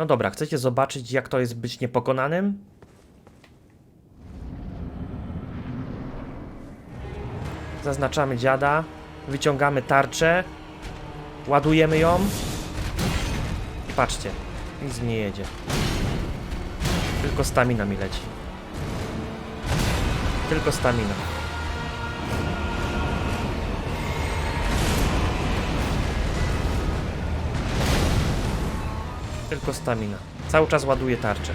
No dobra, chcecie zobaczyć, jak to jest być niepokonanym? Zaznaczamy dziada, wyciągamy tarczę, ładujemy ją i patrzcie, nic nie jedzie. Tylko stamina mi leci. Tylko stamina. Tylko stamina. Cały czas ładuję tarczę.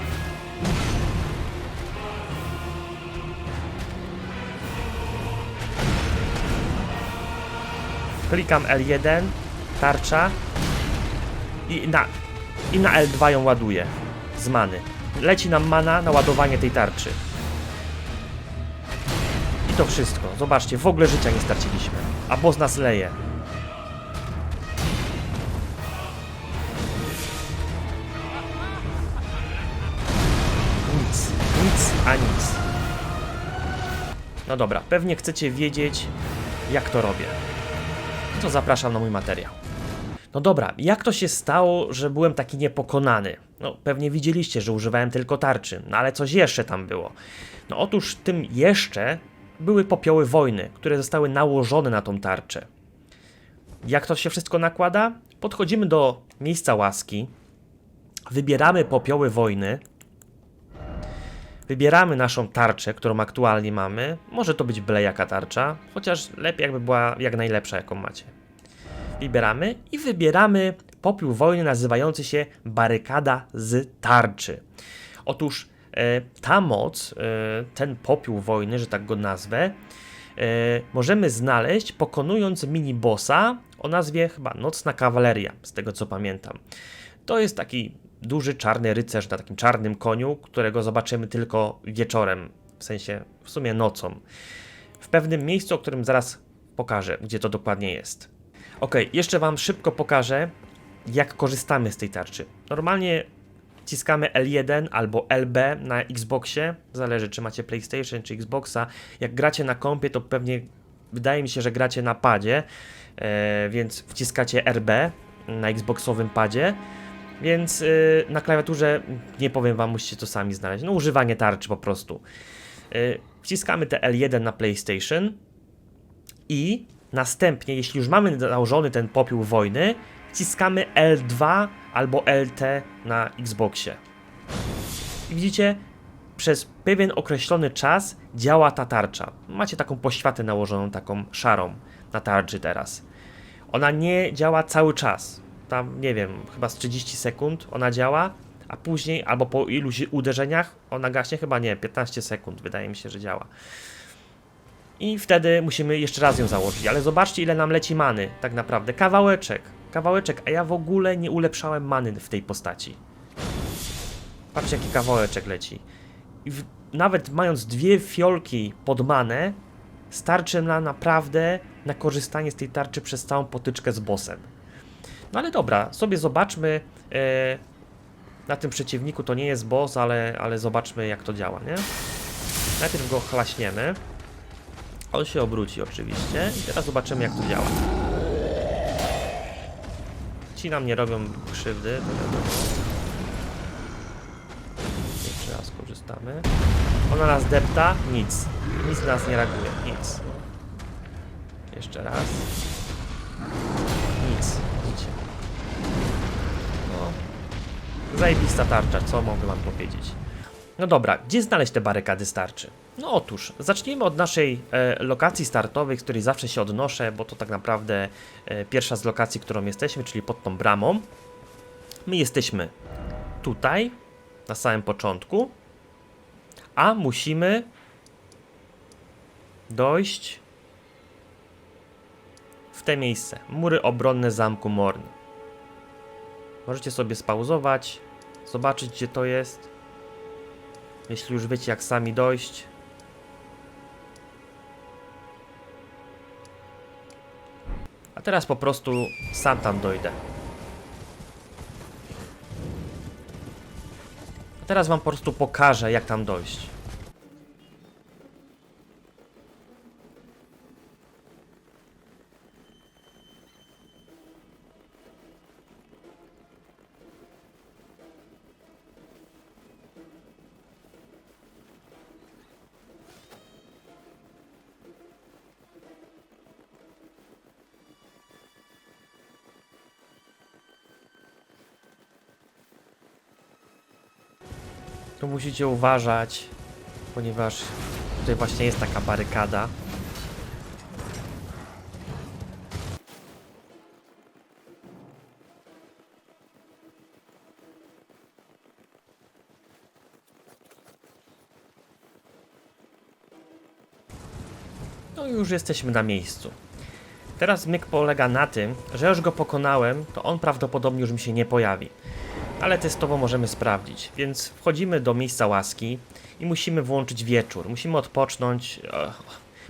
Klikam L1, tarcza i na, i na L2 ją ładuję z many. Leci nam mana na ładowanie tej tarczy. I to wszystko. Zobaczcie, w ogóle życia nie straciliśmy. A boss nas leje. A nic. No dobra, pewnie chcecie wiedzieć, jak to robię. To zapraszam na mój materiał. No dobra, jak to się stało, że byłem taki niepokonany? No, pewnie widzieliście, że używałem tylko tarczy, no ale coś jeszcze tam było. No otóż tym jeszcze były popioły wojny, które zostały nałożone na tą tarczę. Jak to się wszystko nakłada? Podchodzimy do miejsca łaski, wybieramy popioły wojny, wybieramy naszą tarczę, którą aktualnie mamy. Może to być byle jaka tarcza, chociaż lepiej jakby była jak najlepsza, jaką macie. Wybieramy i wybieramy popiół wojny nazywający się barykada z tarczy. Otóż e, ta moc, e, ten popiół wojny, że tak go nazwę, e, możemy znaleźć pokonując mini-bossa o nazwie chyba Nocna Kawaleria, z tego co pamiętam. To jest taki duży czarny rycerz na takim czarnym koniu, którego zobaczymy tylko wieczorem, w sensie w sumie nocą. W pewnym miejscu, o którym zaraz pokażę, gdzie to dokładnie jest. Ok, jeszcze Wam szybko pokażę, jak korzystamy z tej tarczy. Normalnie wciskamy L1 albo LB na Xboxie, zależy czy macie PlayStation czy Xboxa. Jak gracie na kompie, to pewnie wydaje mi się, że gracie na padzie, e, więc wciskacie RB na Xboxowym padzie. Więc y, na klawiaturze, nie powiem wam, musicie to sami znaleźć. No, używanie tarczy po prostu. Y, wciskamy te L1 na PlayStation i następnie, jeśli już mamy nałożony ten popiół wojny, wciskamy L2 albo LT na Xboxie. I widzicie, przez pewien określony czas działa ta tarcza. Macie taką poświatę nałożoną, taką szarą na tarczy teraz. Ona nie działa cały czas. Tam, nie wiem, chyba z 30 sekund ona działa, a później, albo po iluś uderzeniach, ona gaśnie chyba nie, 15 sekund, wydaje mi się, że działa. I wtedy musimy jeszcze raz ją założyć, ale zobaczcie ile nam leci many, tak naprawdę. Kawałeczek, kawałeczek, a ja w ogóle nie ulepszałem many w tej postaci. Patrzcie jaki kawałeczek leci. I w, nawet mając dwie fiolki pod manę, starczy nam naprawdę na korzystanie z tej tarczy przez całą potyczkę z bossem. No ale dobra, sobie zobaczmy. E, na tym przeciwniku to nie jest boss, ale, ale zobaczmy jak to działa, nie? Najpierw go chlaśniemy. On się obróci oczywiście i teraz zobaczymy jak to działa. Ci nam nie robią krzywdy. Jeszcze raz korzystamy. Ona nas depta, nic. Nic na nas nie reaguje, nic. Jeszcze raz. Nic, Zajebista tarcza, co mogę wam powiedzieć. No dobra, gdzie znaleźć te barykady starczy? No otóż, zacznijmy od naszej e, lokacji startowej, z której zawsze się odnoszę, bo to tak naprawdę e, pierwsza z lokacji, którą jesteśmy, czyli pod tą bramą. My jesteśmy tutaj, na samym początku, a musimy dojść w te miejsce. Mury obronne zamku Morn. Możecie sobie spauzować, zobaczyć gdzie to jest. Jeśli już wiecie jak sami dojść. A teraz po prostu sam tam dojdę. A teraz wam po prostu pokażę jak tam dojść. Musicie uważać, ponieważ tutaj właśnie jest taka barykada. No i już jesteśmy na miejscu. Teraz myk polega na tym, że już go pokonałem, to on prawdopodobnie już mi się nie pojawi. Ale testowo możemy sprawdzić, więc wchodzimy do miejsca łaski i musimy włączyć wieczór. Musimy odpocząć, e,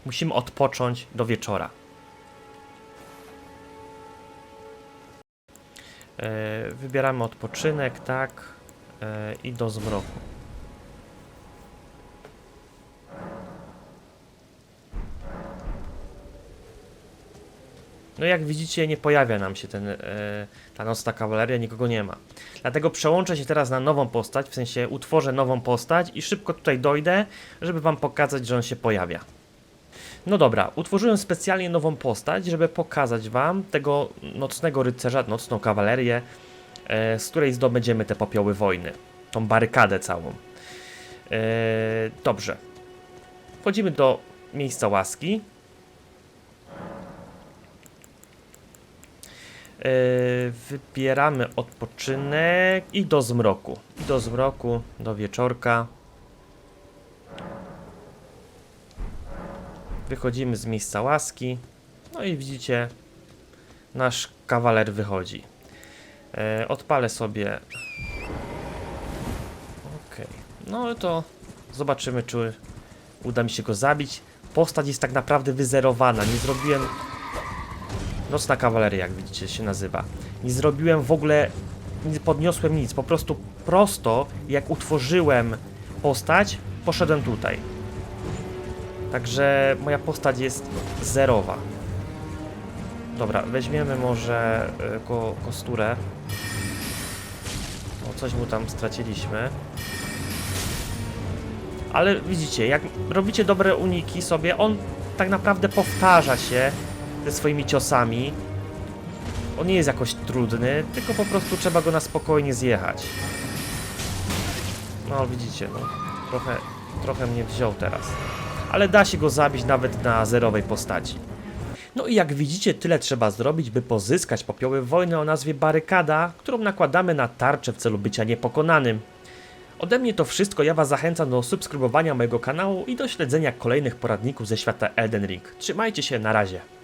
musimy odpocząć do wieczora. E, wybieramy odpoczynek, tak, e, i do zmroku. No jak widzicie, nie pojawia nam się ten, e, ta nocna kawaleria, nikogo nie ma. Dlatego przełączę się teraz na nową postać, w sensie utworzę nową postać i szybko tutaj dojdę, żeby wam pokazać, że on się pojawia. No dobra, utworzyłem specjalnie nową postać, żeby pokazać wam tego nocnego rycerza, nocną kawalerię, e, z której zdobędziemy te popioły wojny. Tą barykadę całą. E, dobrze. Wchodzimy do miejsca łaski. Wybieramy odpoczynek i do zmroku. I do zmroku, do wieczorka. Wychodzimy z miejsca łaski. No i widzicie, nasz kawaler wychodzi. Yy, odpalę sobie. Okej. No to zobaczymy, czy uda mi się go zabić. Postać jest tak naprawdę wyzerowana. Nie zrobiłem Nocna kawaleria, jak widzicie, się nazywa. Nie zrobiłem w ogóle, nie podniosłem nic, po prostu prosto, jak utworzyłem postać, poszedłem tutaj. Także moja postać jest zerowa. Dobra, weźmiemy może y, ko kosturę. O, coś mu tam straciliśmy. Ale widzicie, jak robicie dobre uniki sobie, on tak naprawdę powtarza się ze swoimi ciosami. On nie jest jakoś trudny, tylko po prostu trzeba go na spokojnie zjechać. No widzicie, no trochę, trochę mnie wziął teraz. Ale da się go zabić nawet na zerowej postaci. No i jak widzicie, tyle trzeba zrobić, by pozyskać popioły wojny o nazwie barykada, którą nakładamy na tarczę w celu bycia niepokonanym. Ode mnie to wszystko, ja Was zachęcam do subskrybowania mojego kanału i do śledzenia kolejnych poradników ze świata Elden Ring. Trzymajcie się, na razie.